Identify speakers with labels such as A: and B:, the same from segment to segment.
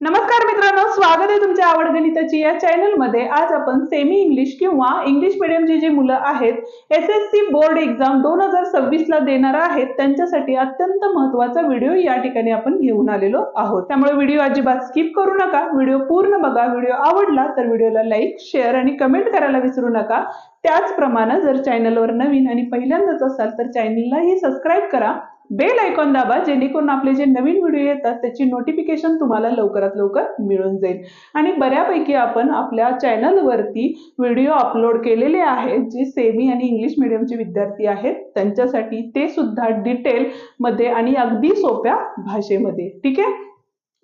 A: नमस्कार मित्रांनो स्वागत आहे तुमच्या आवड गणिताची या चॅनलमध्ये आज आपण सेमी इंग्लिश किंवा इंग्लिश मिडियमची जी मुलं आहेत S S C board exam दोन हजार सव्वीस ला देणार आहेत. त्यांच्यासाठी अत्यंत महत्त्वाचा व्हिडिओ या ठिकाणी आपण घेऊन आलेलो आहोत. त्यामुळे व्हिडिओ अजिबात स्किप करू नका. व्हिडिओ पूर्ण बघा. व्हिडिओ आवडला तर व्हिडिओला लाईक शेअर आणि कमेंट करायला विसरू नका. त्याचप्रमाणे जर चॅनलवर नवीन आणि पहिल्यांदाच असाल तर चॅनललाही सबस्क्राईब करा. बेल ऐकॉन दाबा जेणेकरून आपले जे नवीन व्हिडिओ येतात त्याची नोटिफिकेशन तुम्हाला लवकरात लवकर मिळून जाईल. आणि बऱ्यापैकी आपण आपल्या चॅनलवरती व्हिडिओ अपलोड केलेले आहेत जे सेमी आणि इंग्लिश मिडियमचे विद्यार्थी आहेत त्यांच्यासाठी ते सुद्धा डिटेल मध्ये आणि अगदी सोप्या भाषेमध्ये. ठीक आहे?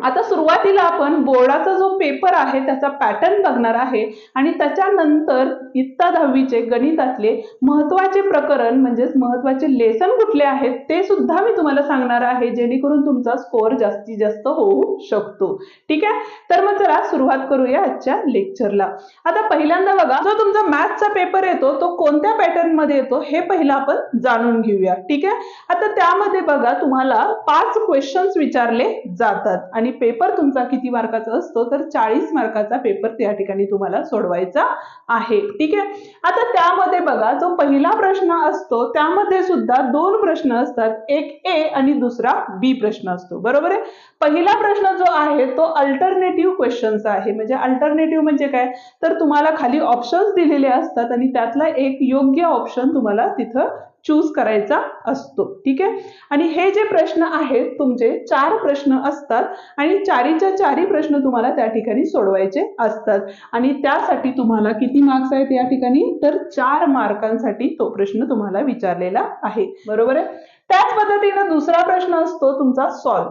A: आता सुरुवातीला आपण बोर्डाचा जो पेपर आहे त्याचा पॅटर्न बघणार आहे आणि त्याच्यानंतर इत्ता दहावीचे गणितातले महत्त्वाचे प्रकरण म्हणजेच महत्त्वाचे लेसन कुठले आहेत ते सुद्धा मी तुम्हाला सांगणार आहे जेणेकरून तुमचा स्कोअर जास्तीत जास्त होऊ शकतो. ठीक आहे? तर मग चला सुरुवात करूया आजच्या लेक्चरला आता पहिल्यांदा बघा जो तुमचा मॅथचा पेपर येतो तो कोणत्या पॅटर्नमध्ये येतो हे पहिलं आपण जाणून घेऊया. ठीक आहे? आता त्यामध्ये बघा तुम्हाला पाच क्वेश्चन्स विचारले जातात आणि पेपर तुमचा किती मार्काचा असतो तर चाळीस मार्काचा पेपर त्या ठिकाणी तुम्हाला सोडवायचा आहे. ठीक आहे? आता त्यामध्ये बघा जो पहिला प्रश्न असतो त्यामध्ये सुद्धा दोन प्रश्न असतात. एक ए आणि दुसरा बी प्रश्न असतो. बरोबर आहे? पहिला प्रश्न जो आहे तो अल्टरनेटिव्ह क्वेश्चन्स आहे. म्हणजे अल्टरनेटिव्ह म्हणजे काय? तर तुम्हाला खाली ऑप्शन्स दिलेले असतात आणि त्यातला एक योग्य ऑप्शन तुम्हाला तिथं चूज करायचा असतो. ठीक आहे? आणि हे जे प्रश्न आहेत तुमचे चार प्रश्न असतात आणि चारीच्या चारी प्रश्न तुम्हाला त्या ठिकाणी सोडवायचे असतात. आणि त्यासाठी तुम्हाला किती मार्क्स आहेत या ठिकाणी? तर चार मार्कांसाठी तो प्रश्न तुम्हाला विचारलेला आहे. बरोबर आहे? त्याच पद्धतीनं दुसरा प्रश्न असतो तुमचा सॉल्व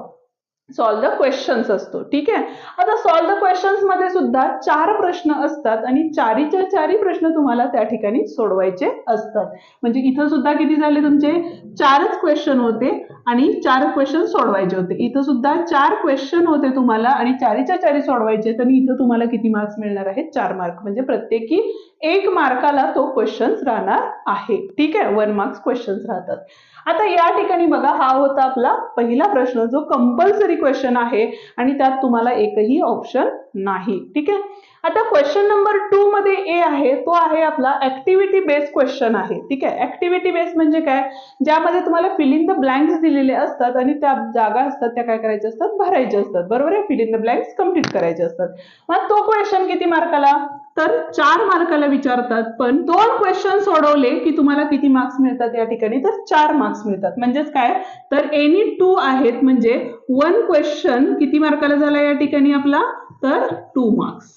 A: सॉल्व द क्वेश्चन्स असतो. ठीक आहे? आता सॉल्व द क्वेश्चन्समध्ये सुद्धा चार प्रश्न असतात आणि चारीच्या चारी प्रश्न तुम्हाला त्या ठिकाणी सोडवायचे असतात. म्हणजे इथं सुद्धा किती झाले तुमचे? चारच क्वेश्चन होते आणि चार क्वेश्चन सोडवायचे होते. इथं सुद्धा चार क्वेश्चन होते तुम्हाला आणि चारीच्या चारी सोडवायचे तर इथं तुम्हाला किती मार्क्स मिळणार आहेत? चार मार्क म्हणजे प्रत्येकी एक मार्काला तो क्वेश्चन्स राहणार आहे. ठीक आहे? वन मार्क्स क्वेश्चन्स राहतात. आता या ठिकाणी बघा हा होता आपला पहिला प्रश्न. जो कंपल्सरी क्वेश्चन आहे आणि त्यात तुम्हाला एकही ऑप्शन नाही. ठीक आहे? आता क्वेश्चन नंबर टू मध्ये ए आहे. तो आहे आपला ऍक्टिव्हिटी बेस्ड क्वेश्चन आहे. ठीक आहे? ऍक्टिव्हिटी बेस्ड म्हणजे काय? ज्यामध्ये तुम्हाला फिल इन द ब्लँक्स दिलेले असतात आणि त्या जागा असतात त्या काय करायच्या असतात? भरायच्या असतात. बरोबर आहे? Fill in the blanks complete करायचे असतात. मग तो क्वेश्चन किती मार्काला? तर चार मार्काला विचारतात पण दोन क्वेश्चन सोडवले की तुम्हाला किती मार्क्स मिळतात या ठिकाणी? तर चार मार्क्स मिळतात. म्हणजेच काय? तर एनी टू आहेत म्हणजे वन क्वेश्चन किती मार्काला झाला या ठिकाणी आपला? तर टू मार्क्स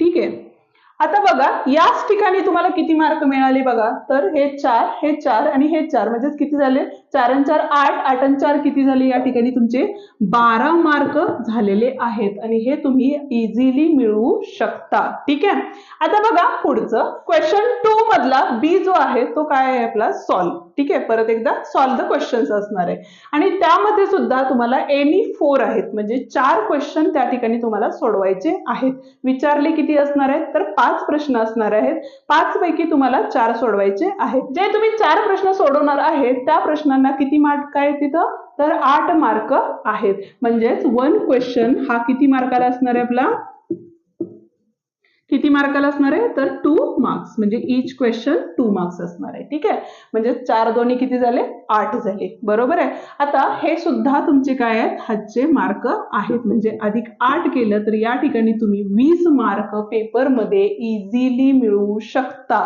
A: ठीक आहे? आता बघा याच ठिकाणी तुम्हाला किती मार्क मिळाले बघा. तर हे चार हे चार आणि हे चार म्हणजेच किती झाले? चार आणि चार आठ आठ आणि चार किती झाले? या ठिकाणी तुमचे बारा मार्क झालेले आहेत आणि हे तुम्ही इझिली मिळवू शकता. ठीक आहे? आता बघा पुढचं. क्वेश्चन टू मधला बी जो आहे तो काय आहे आपला? सॉल्व ठीक आहे परत एकदा सॉल्व द क्वेश्चन्स असणार आहे. आणि त्यामध्ये सुद्धा तुम्हाला एनी फोर आहेत म्हणजे चार क्वेश्चन त्या ठिकाणी तुम्हाला सोडवायचे आहेत. विचारले किती असणार आहेत तर पाच प्रश्न असणार आहेत. पाच पैकी तुम्हाला चार सोडवायचे आहेत. जे तुम्ही चार प्रश्न सोडवणार आहेत त्या प्रश्नांना किती मार्क आहे तिथं? तर आठ मार्क आहेत. म्हणजेच वन क्वेश्चन हा किती मार्काला असणार आहे आपला? किती मार्काला असणार आहे? तर टू मार्क्स म्हणजे इच क्वेश्चन टू मार्क्स असणार आहे. ठीक आहे? म्हणजे चार दोन्ही किती झाले? आठ झाले. बरोबर आहे? आता हे सुद्धा तुमचे काय आहेत? हातचे मार्क आहेत. म्हणजे अधिक आठ केलं तर या ठिकाणी तुम्ही वीस मार्क पेपरमध्ये इझिली मिळवू शकता.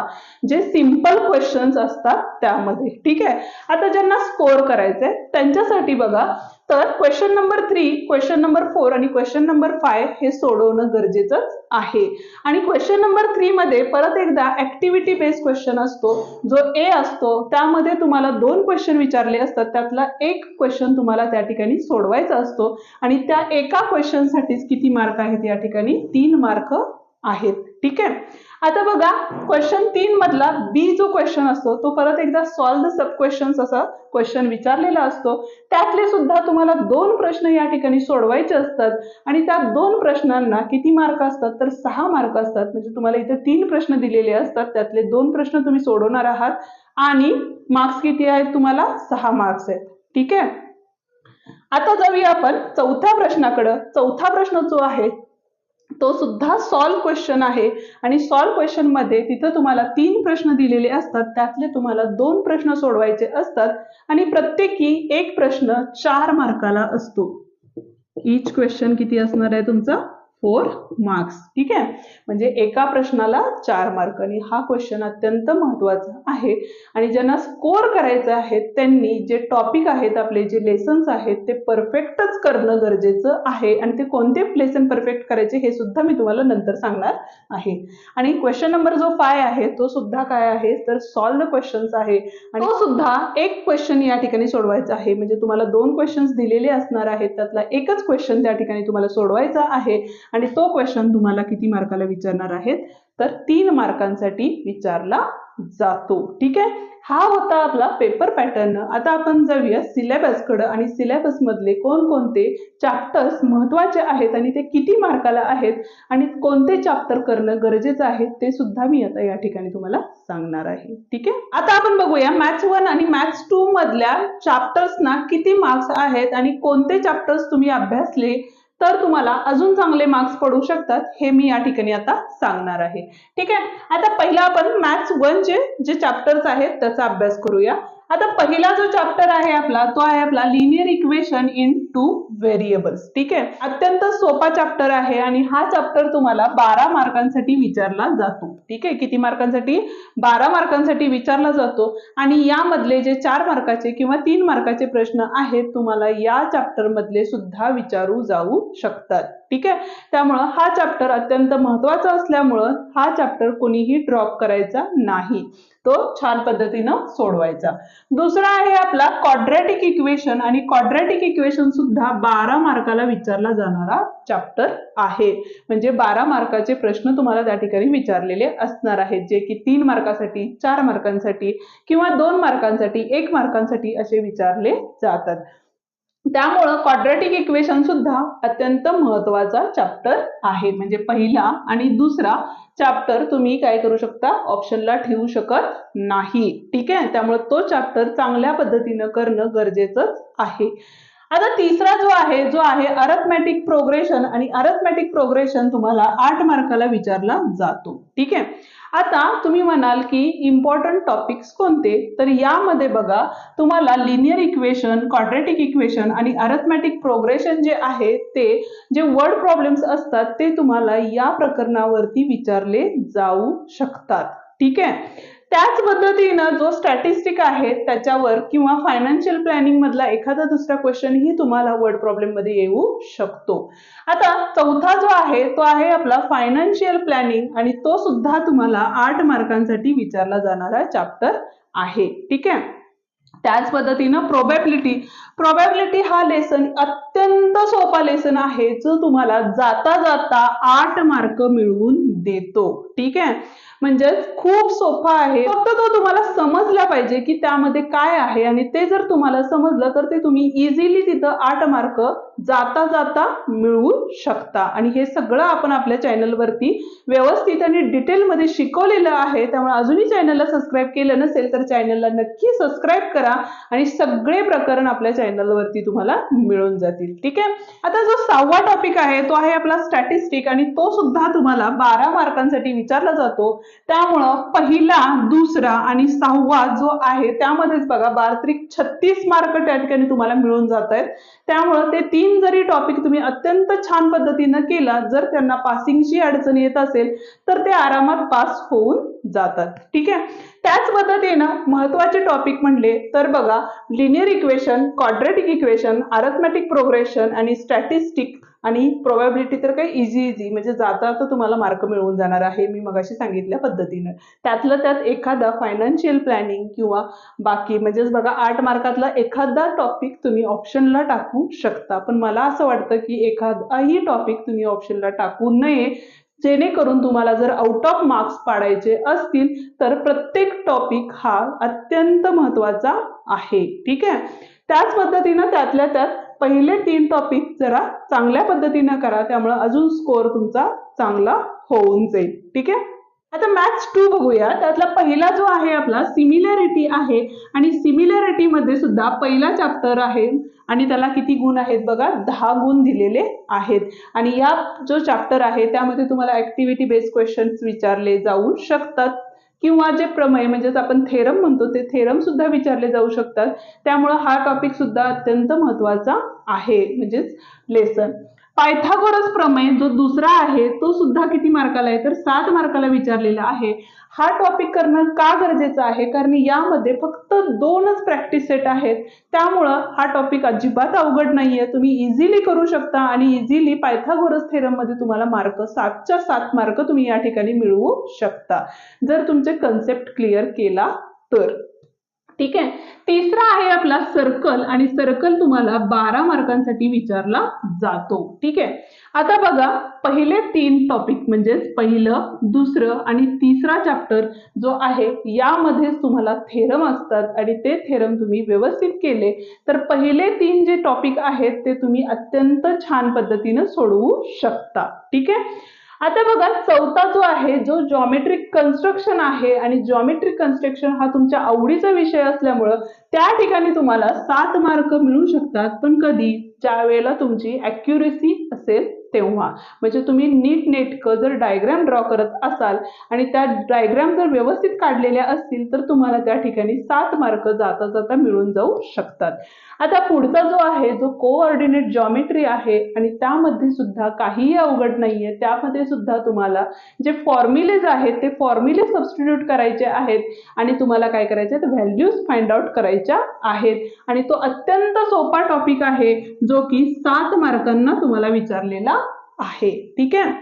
A: जे सिंपल क्वेश्चन्स असतात त्यामध्ये. ठीक आहे? आता ज्यांना स्कोअर करायचंय त्यांच्यासाठी बघा तर question number three question number four आणि क्वेश्चन नंबर फाय हे सोडवणं गरजेचं आहे. आणि क्वेश्चन नंबर थ्री मध्ये परत एकदा ऍक्टिव्हिटी बेस्ड क्वेश्चन असतो. जो ए असतो त्यामध्ये तुम्हाला दोन क्वेश्चन विचारले असतात. त्यातला एक क्वेश्चन तुम्हाला त्या ठिकाणी सोडवायचा असतो. आणि त्या एका क्वेश्चनसाठीच किती मार्क आहेत या ठिकाणी? तीन मार्क आहेत. ठीक आहे? आता बघा क्वेश्चन तीन मधला बी जो क्वेश्चन असतो तो परत एकदा सॉल्व द सब क्वेश्चन्स असा क्वेश्चन विचारलेला असतो. त्यातले सुद्धा तुम्हाला दोन प्रश्न या ठिकाणी सोडवायचे असतात. आणि त्या दोन प्रश्नांना किती मार्क असतात? तर सहा मार्क असतात. म्हणजे तुम्हाला इथे तीन प्रश्न दिलेले असतात. त्यातले दोन प्रश्न तुम्ही सोडवणार आहात. आणि मार्क्स किती आहेत? तुम्हाला सहा मार्क्स आहेत. ठीक आहे? आता जाऊया आपण चौथ्या प्रश्नाकडं. चौथा प्रश्न जो आहे तो सुद्धा सॉल्व क्वेश्चन आहे. आणि सॉल्व क्वेश्चनमध्ये तिथं तुम्हाला तीन प्रश्न दिलेले असतात. त्यातले तुम्हाला दोन प्रश्न सोडवायचे असतात. आणि प्रत्येकी एक प्रश्न चार मार्काला असतो. इच क्वेश्चन किती असणार आहे तुमचा? Four marks. ठीक आहे? म्हणजे एका प्रश्नाला चार मार्क. आणि हा क्वेश्चन अत्यंत महत्त्वाचा आहे. आणि ज्यांना स्कोर करायचं आहे त्यांनी जे टॉपिक आहेत आपले जे लेसन्स आहेत ते परफेक्टच करणं गरजेचं आहे. आणि ते कोणते लेसन परफेक्ट करायचे हे सुद्धा मी तुम्हाला नंतर सांगणार आहे. आणि क्वेश्चन नंबर जो फाय आहे तो सुद्धा काय आहे? तर सॉल्व क्वेश्चन्स आहे. आणि तो सुद्धा एक क्वेश्चन या ठिकाणी सोडवायचा आहे. म्हणजे तुम्हाला दोन क्वेश्चन्स दिलेले असणार आहेत. त्यातला एकच क्वेश्चन त्या ठिकाणी तुम्हाला सोडवायचा आहे. आणि तो क्वेश्चन तुम्हाला किती मार्काला विचारणार आहेत? तर तीन मार्कांसाठी विचारला जातो. ठीक आहे? हा होता आपला पेपर पॅटर्न आता आपण जाऊया सिलेबसकडं आणि सिलेबस मधले कोणकोणते चॅप्टर्स महत्त्वाचे आहेत आणि ते किती मार्काला आहेत आणि कोणते चॅप्टर करणं गरजेचं आहे ते सुद्धा मी आता या ठिकाणी तुम्हाला सांगणार आहे. ठीक आहे? आता आपण बघूया मॅथ्स वन आणि मॅथ्स टू मधल्या चॅप्टर्सना किती मार्क्स आहेत आणि कोणते चॅप्टर्स तुम्ही अभ्यासले तर तुम्हाला अजून चांगले मार्क्स पडू शकतात हे मी या ठिकाणी आता सांगणार आहे. ठीक आहे? आता पहिला आपण मॅथ्स वनचे जे चॅप्टर्स आहेत त्याचा अभ्यास करूया. आता पहिला जो चॅप्टर आहे आपला तो आहे आपला linear equation in two variables ठीक आहे? अत्यंत सोपा चॅप्टर आहे आणि हा चॅप्टर तुम्हाला बारा मार्कांसाठी विचारला जातो. ठीक आहे? किती मार्कांसाठी बारा मार्कांसाठी विचारला जातो. आणि यामधले जे चार मार्काचे किंवा तीन मार्काचे प्रश्न आहेत तुम्हाला या चॅप्टर मधले सुद्धा विचारू जाऊ शकतात. ठीक आहे? त्यामुळं हा चॅप्टर अत्यंत महत्त्वाचा असल्यामुळं हा चॅप्टर कोणीही ड्रॉप करायचा नाही. तो छान पद्धतीनं सोडवायचा. दुसरा आहे आपला क्वाड्रॅटिक इक्वेशन आणि क्वाड्रॅटिक इक्वेशन सुद्धा बारा मार्काला विचारला जाणारा चॅप्टर आहे. म्हणजे बारा मार्काचे प्रश्न तुम्हाला त्या ठिकाणी विचारलेले असणार आहेत. जे की तीन मार्कासाठी चार मार्कांसाठी किंवा दोन मार्कांसाठी एक मार्कांसाठी असे विचारले जातात. त्यामुळं क्वाड्रॅटिक इक्वेशन सुद्धा अत्यंत महत्त्वाचा चॅप्टर आहे. म्हणजे पहिला आणि दुसरा चॅप्टर तुम्ही काय करू शकता? ऑप्शनला ठेवू शकत नाही. ठीक? आहे त्यामुळे तो चॅप्टर चांगल्या पद्धतीनं करणं गरजेचंच आहे. आता तिसरा जो आहे जो आहे अरथमॅटिक प्रोग्रेशन आणि अरथमॅटिक प्रोग्रेशन तुम्हाला आठ मार्काला विचारला जातो. ठीक? आहे आता तुम्ही म्हणाल की इम्पॉर्टंट टॉपिक्स कोणते? तर यामध्ये बघा तुम्हाला लिनियर इक्वेशन क्वाड्रेटिक इक्वेशन आणि अरथमॅटिक प्रोग्रेशन जे आहे ते जे वर्ड प्रॉब्लेम्स असतात ते तुम्हाला या प्रकरणावरती विचारले जाऊ शकतात. ठीक आहे? त्याच पद्धतीनं जो स्टॅटिस्टिक आहे त्याच्यावर किंवा फायनान्शियल प्लॅनिंग मधला एखादा दुसरा क्वेश्चन ही तुम्हाला वर्ड प्रॉब्लेममध्ये येऊ शकतो. आता चौथा जो आहे तो आहे आपला फायनान्शियल प्लॅनिंग आणि तो सुद्धा तुम्हाला आठ मार्कांसाठी विचारला जाणारा चॅप्टर आहे. ठीक आहे? त्याच पद्धतीनं प्रोबॅबिलिटी प्रोबॅबिलिटी हा लेसन अत्यंत सोपा लेसन आहे जो तुम्हाला जाता जाता आठ मार्क मिळवून देतो. ठीक आहे? म्हणजेच खूप सोपा आहे. फक्त तो तुम्हाला समजला पाहिजे की त्यामध्ये काय आहे आणि ते जर तुम्हाला समजलं तर ते तुम्ही इझिली तिथं आठ मार्क जाता जाता मिळवू शकता. आणि हे सगळं आपण आपल्या चॅनलवरती व्यवस्थित आणि डिटेलमध्ये शिकवलेलं आहे. त्यामुळे अजूनही चॅनलला सबस्क्राईब केलं नसेल तर चॅनलला नक्की सबस्क्राईब करा आणि सगळे प्रकरण आपल्या चॅनलवरती तुम्हाला मिळून जातील. ठीक आहे? आता जो सहावा टॉपिक आहे तो आहे आपला स्टॅटिस्टिक आणि तो सुद्धा तुम्हाला बारा मार्कांसाठी विचारला जातो. त्यामुळं पहिला दुसरा आणि सहावा जो आहे त्यामध्येच बघा बारत्रिक छत्तीस मार्क त्या ठिकाणी तुम्हाला मिळून जात आहेत त्यामुळं ते तीन जरी टॉपिक तुम्ही अत्यंत छान पद्धतीनं केला जर त्यांना पासिंगची अडचण येत असेल तर ते आरामात पास होऊन जातात. ठीक आहे? त्याच पद्धतीनं महत्त्वाचे टॉपिक म्हणले तर बघा linear equation quadratic equation arithmetic progression आणि स्टॅटिस्टिक आणि प्रोबॅबिलिटी तर काही इझी इझी म्हणजे जाता तर तुम्हाला मार्क मिळवून जाणार आहे मी मगाशी सांगितल्या पद्धतीनं. त्यातलं त्यात एखादा फायनान्शियल प्लॅनिंग किंवा बाकी म्हणजेच बघा आठ मार्कातला एखादा टॉपिक तुम्ही ऑप्शनला टाकू शकता. पण मला असं वाटतं की एखादाही टॉपिक तुम्ही ऑप्शनला टाकू नये. जेणेकरून तुम्हाला जर आउट ऑफ मार्क्स पाडायचे असतील तर प्रत्येक टॉपिक हा अत्यंत महत्त्वाचा आहे. ठीक आहे? त्याच पद्धतीनं त्यातल्या त्यात पहिले तीन टॉपिक जरा चांगल्या पद्धतीनं करा त्यामुळे अजून स्कोअर तुमचा चांगला होऊन जाईल. ठीक आहे? आता मॅथ्स टू बघूया. त्यातला पहिला जो आहे आपला सिमिलॅरिटी आहे. आणि सिमिलॅरिटी मध्ये सुद्धा पहिला चॅप्टर आहे. आणि त्याला किती गुण आहेत बघा दहा गुण दिलेले आहेत. आणि या जो चॅप्टर आहे त्यामध्ये तुम्हाला ऍक्टिव्हिटी बेस्ड क्वेश्चन्स विचारले जाऊ शकतात. किंवा जे प्रमेय म्हणजेच आपण थेरम म्हणतो ते थेरम सुद्धा विचारले जाऊ शकतात. त्यामुळं हा टॉपिक सुद्धा अत्यंत महत्त्वाचा आहे म्हणजेच लेसन पायथागोरस प्रमेय जो दुसरा आहे तो सुद्धा किती मार्काला आहे? तर सात मार्काला विचारलेला आहे. हा टॉपिक करणं का गरजेचं आहे? कारण यामध्ये फक्त दोनच प्रॅक्टिस सेट आहेत. त्यामुळं हा टॉपिक अजिबात अवघड नाहीये. तुम्ही इझिली करू शकता आणि इझिली पायथागोरस थेरममध्ये तुम्हाला मार्क सातच्या सात मार्क तुम्ही या ठिकाणी मिळवू शकता. जर तुमचे कन्सेप्ट क्लिअर केला तर. ठीक आहे? तिसरा आहे आपला सर्कल आणि सर्कल तुम्हाला बारा मार्कांसाठी विचारला जातो. ठीक आहे? आता बघा पहिले तीन टॉपिक म्हणजेच पहिलं दुसरं आणि तिसरा चॅप्टर जो आहे यामध्येच तुम्हाला थेरम असतात आणि ते थेरम तुम्ही व्यवस्थित केले. तर पहिले तीन जे टॉपिक आहेत ते तुम्ही अत्यंत छान पद्धतीनं सोडवू शकता. ठीक आहे? आता बघा चौथा जो आहे जो जॉमेट्रिक कन्स्ट्रक्शन आहे आणि जॉमेट्रिक कन्स्ट्रक्शन हा तुमच्या आवडीचा विषय असल्यामुळं त्या ठिकाणी तुम्हाला सात मार्क मिळू शकतात. पण कधी? ज्या वेळेला तुमची अॅक्युरेसी असेल तेव्हा. म्हणजे तुम्ही नीट नेटकं जर डायग्राम ड्रॉ करत असाल आणि त्या डायग्राम जर व्यवस्थित काढलेल्या असतील तर तुम्हाला त्या ठिकाणी सात मार्क जाता जाता मिळून जाऊ शकतात. आता पुढचा जो आहे जो कोऑर्डिनेट जॉमेट्री आहे आणि त्यामध्ये सुद्धा काहीही अवघड नाहीये. त्यामध्ये सुद्धा तुम्हाला जे फॉर्म्युलेज आहेत ते फॉर्म्युले सबस्टिट्यूट करायचे आहेत आणि तुम्हाला काय करायचे तर व्हॅल्यूज फाइंड आउट करायच्या आहेत. आणि तो अत्यंत सोपा टॉपिक आहे जो की सात मार्कांना तुम्हाला विचारलेला आहे. ठीक आहे?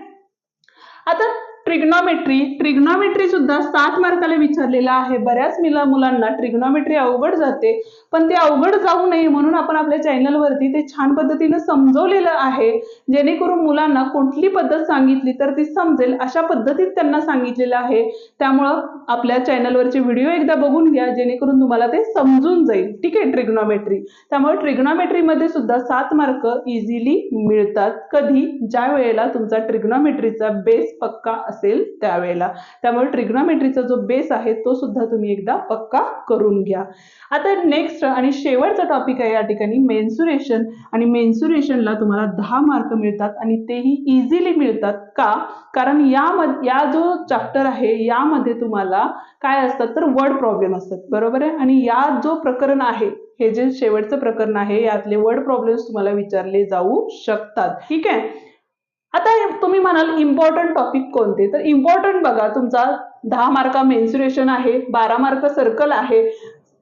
A: आता ट्रिग्नॉमेट्री. ट्रिग्नॉमेट्री सुद्धा सात मार्काला विचारलेला आहे. बऱ्याच मिला मुलांना ट्रिग्नॉमेट्री अवघड जाते. पण ते अवघड जाऊ नये म्हणून आपण आपल्या चॅनलवरती ते छान पद्धतीनं समजवलेलं आहे. जेणेकरून मुलांना कुठली पद्धत सांगितली तर ती समजेल अशा पद्धतीत त्यांना सांगितलेलं आहे. त्यामुळं आपल्या चॅनलवरचे व्हिडिओ एकदा बघून घ्या जेणेकरून तुम्हाला ते समजून जाईल. ठीक आहे ट्रिग्नॉमेट्री. त्यामुळे ट्रिग्नॉमेट्रीमध्ये सुद्धा सात मार्क इझिली मिळतात. कधी? ज्या वेळेला तुमचा ट्रिग्नॉमेट्रीचा बेस पक्का असेल त्यावेळेला. त्यामुळे ट्रिग्नॉमेट्रीचा जो बेस आहे तो सुद्धा तुम्ही एकदा पक्का करून घ्या. आता नेक्स्ट आणि शेवटचा टॉपिक आहे या ठिकाणी मेन्सुरेशन आणि मेन्सुरेशनला तुम्हाला दहा मार्क मिळतात आणि तेही इझिली मिळतात का? कारण यामध्ये या जो चॅप्टर आहे यामध्ये तुम्हाला काय असतात तर वर्ड प्रॉब्लेम असतात. बरोबर आहे? आणि या जो प्रकरण आहे हे जे शेवटचं प्रकरण आहे यातले वर्ड प्रॉब्लेम्स तुम्हाला विचारले जाऊ शकतात. ठीक आहे? आता तुम्ही म्हणाल इम्पॉर्टंट टॉपिक कोणते? तर इम्पॉर्टंट बघा तुमचा दहा मार्का मेन्सुरेशन आहे बारा मार्क सर्कल आहे.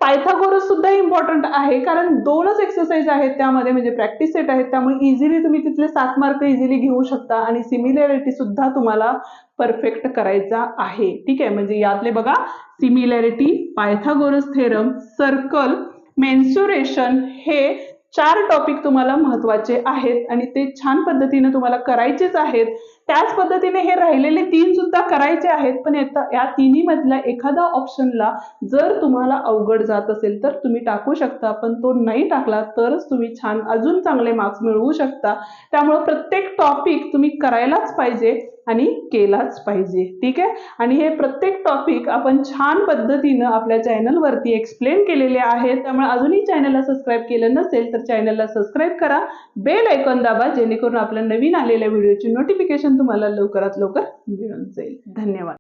A: पायथागोरस सुद्धा इम्पॉर्टंट आहे कारण दोनच एक्सरसाइज आहेत त्यामध्ये म्हणजे प्रॅक्टिस सेट आहेत त्यामुळे इझिली तुम्ही तिथले सात मार्क इझिली घेऊ शकता आणि सिमिलॅरिटी सुद्धा तुम्हाला परफेक्ट करायचा आहे. ठीक आहे? म्हणजे यातले बघा similarity Pythagoras theorem circle mensuration हे चार टॉपिक तुम्हाला महत्त्वाचे आहेत आणि ते छान पद्धतीने तुम्हाला करायचेच आहेत. त्याच पद्धतीने हे राहिलेले तीन सुद्धा करायचे आहेत पण या तिन्ही मधल्या एखादा ऑप्शनला जर तुम्हाला अवघड जात असेल तर तुम्ही टाकू शकता पण तो नाही टाकला तरच तुम्ही छान अजून चांगले मार्क्स मिळवू शकता. त्यामुळे प्रत्येक टॉपिक तुम्ही करायलाच पाहिजे आणि केलाच पाहिजे ठीक आहे? आणि हे प्रत्येक टॉपिक आपण छान पद्धतीनं आपल्या चॅनलवरती एक्सप्लेन केलेले आहेत. त्यामुळे अजूनही चॅनलला सबस्क्राईब केलं नसेल तर चॅनलला सबस्क्राईब करा. बेल ऐकून दाबा जेणेकरून आपल्या नवीन आलेल्या व्हिडिओची नोटिफिकेशन तुम्हाला लवकरात लवकर मिळून जाईल. धन्यवाद.